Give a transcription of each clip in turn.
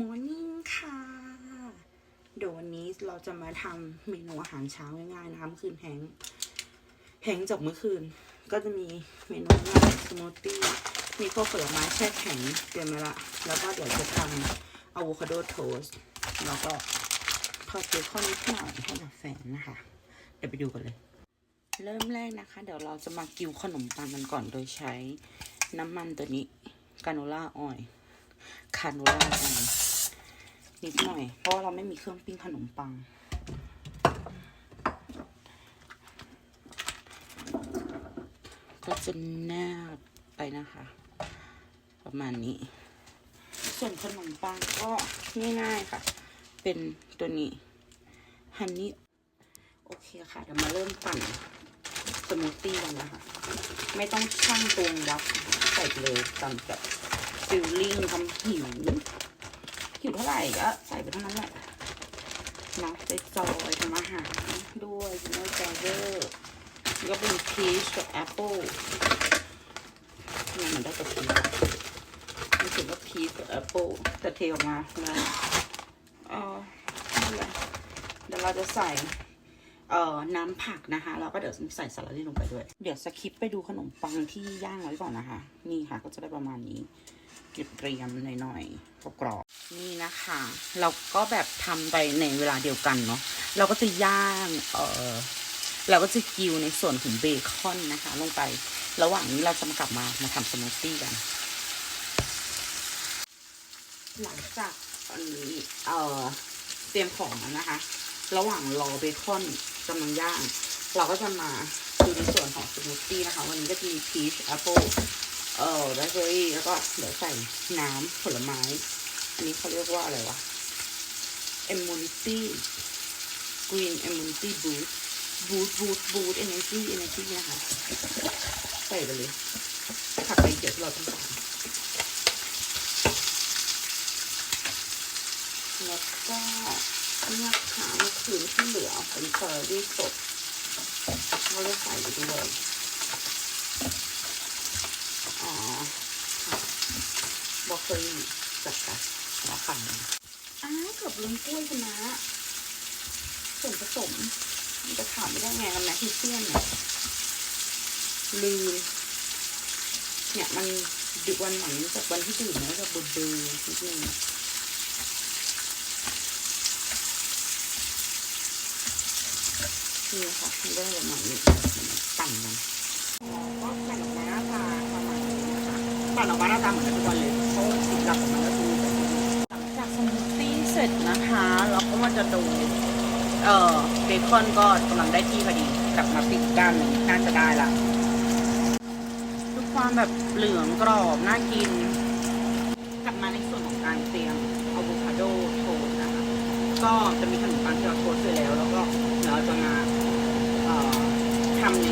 มอร์นิ่งค่ะ เดี๋ยววันนี้เราจะมาทำเมนูอาหารเช้าง่ายๆนะคะเมื่อคืนแฮงแฮงจากเมื่อคืน ก็จะมีเมนูง่ายสมูทตี้มีพวกผลไม้แช่แข็งเตรียมไว้ละ แล้วก็เดี๋ยวจะทำอะโวคาโดโทสต์แล้วก็ทอดเบคอนนิดหน่อยให้กับแฟนนะคะ เดี๋ยวไปดูกันเลย เริ่มแรกนะคะ เดี๋ยวเราจะมากิวขนมปังกันก่อนโดยใช้น้ำมันตัวนี้กาโนล่าออยล์คาโนล่าออยล์ นิดหน่อย เพราะเราไม่มีเครื่องปิ้งขนมปัง ก็จะแนบไปนะคะ ประมาณนี้ ส่วนขนมปังก็ง่ายๆค่ะ เป็นตัวนี้ฮันนี่โอเคค่ะ เดี๋ยวมาเริ่มปั่นสมูทตี้กันนะคะ ไม่ต้องช่างตวงวัดใส่เลยตามกับฟิลลิ่งทำหิว หิวเท่าไหร่ก็ใส่ไปเท่านั้นแหละนะไปจอยทำอาหารด้วยนด้วยจอเดอร์ก็เป็นพีชกับแอปเปิ้ลนี่มันได้แต่พีชมันเขียนว่าพีชกับแอปเปิ้ลแต่เทออกมาแล้วเออนั่แหละเดี๋ยวเราจะใส่เอ่อน้ำผักนะคะแล้วก็เดี๋ยวใส่สลัดลงไปด้วย เดี๋ยวสคิปไปดูขนมปังที่ย่างไว้ก่อนนะคะ นี่ค่ะก็จะได้ประมาณนี้ เก็บเตรียมหน่อยๆกรอบนี่นะคะ เราก็แบบทำไปในเวลาเดียวกันเนาะเราก็จะย่างเออเราก็จะกิวในส่วนของเบคอนนะคะ ลงไประหว่างนี้เราจะมากลับมามาทำสมูทตี้กัน หลังจากอันนี้เอ่อเตรียมของแล้วนะคะ ระหว่างรอเบคอนกำลังย่าง เราก็จะมาดูในส่วนของสมูทตี้นะคะ วันนี้ก็จะมีพีชแอปเปิล เอ่อแบล็คเบอร์รี่แล้วก็เดี๋ยวใส่น้ำผลไม้ อันนี้เขาเรียกว่าอะไรวะ immunity green immunity boost boost boost boost energy energy นะคะใส่ไปเลยผักใบเขียวที่เราต้องการแล้วก็เนี่ยค่ะเมื่อคืนที่เหลือเป็นเฟอร์รี่สดเราจะใส่ไปด้วยอ๋อค่ะบล็ อกเกอรี่จัดกันแล้วค่ะอ้าวเกือบลืมกล้วยคุณนะส่วนผสมมันจะขาดไม่ได้ไงกับแมกนีเซียมเนี่ยลืมเนี่ยมันดึกวันหลังจากวันที่ดื่มแล้วจะเบลอๆนิดนึงนี่ค่ะมันได้ประมาณนี้ปั่นกันก็ปั่นออกมาหน้าตาประมาณนี้นะคะปั่นออกมาหน้าตาเหมือนกันทุกวันเลย หลักมันก็คือแบบนี้หลังจากสมูทตี้เสร็จนะคะ เราก็มาจะดูเอ่อเบคอนก็กำลังได้ที่พอดีกลับมาปิดด้านหนึ่งน่าจะได้ละทุกความแบบเหลืองกรอบน่ากิน กลับมาในส่วนของการเตรียมอะโวคาโดโทสนะคะ ก็จะมีขนมปังที่เราโทสต์ไปแล้ว แล้วก็เดี๋ยวเราจะมาเอ่อทำใน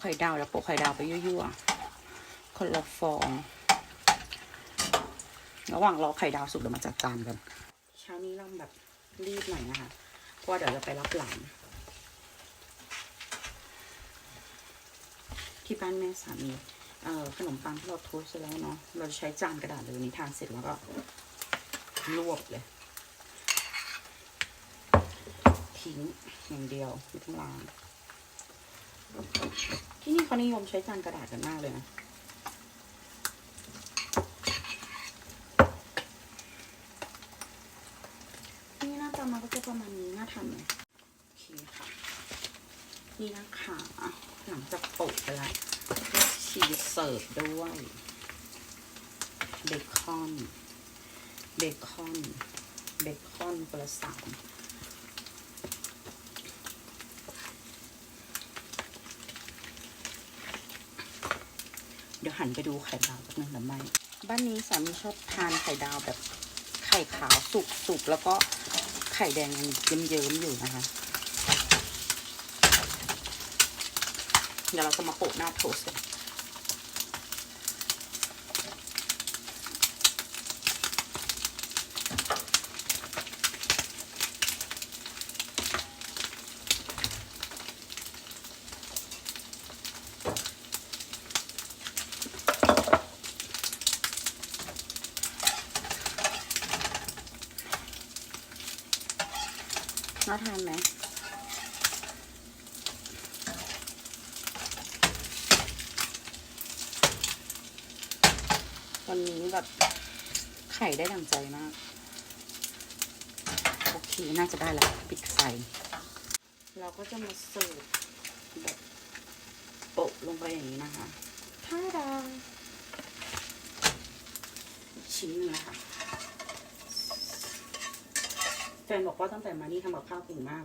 ไข่ดาวแล้วโปะไข่ดาวไปยั่วๆคนละฟองระหว่างรอไข่ดาวสุกเดี๋ยวมาจัดจานกัน เช้านี้เราแบบรีบหน่อยนะคะ เพราะว่าเดี๋ยวจะไปรับหลานที่บ้านแม่สามีเอ่อขนมปังที่เราทสต์เสร็จแล้วเนาะ เราใช้จานกระดาษเลยวันนี้ทานเสร็จแล้วก็รวบเลย ทิ้งอย่างเดียวไม่ต้องล้าง ที่นี่เขานิยมใช้จานกระดาษกันมากเลยนะนี่หน้าตามาก็จะประมาณนี้น่าทานไหมโอเคค่ะ นี่นะคะหลังจากโปะไปแล้วชีสเสิร์ฟด้วยเบคอนเบคอนเบคอนคนละสาม เดี๋ยวหันไปดูไข่ดาวแป๊บนึงหรือไม่บ้านนี้สามีชอบทานไข่ดาวแบบไข่ขาวสุกสุกแล้วก็ไข่แดงยังเยิ้มๆอยู่นะคะ เดี๋ยวเราจะมาโปะหน้าโทสต์ ทานไหมวันนี้แบบไข่ได้ดังใจมาก โอเค น่าจะได้แล้วปิดไฟเราก็จะมาเสิร์ฟแบบโปะลงไปอย่างนี้นะคะท่าดาชิ้นหนึงนะคะ แฟนบอกว่าตั้งแต่มานี่ทำกับข้าวเก่งมาก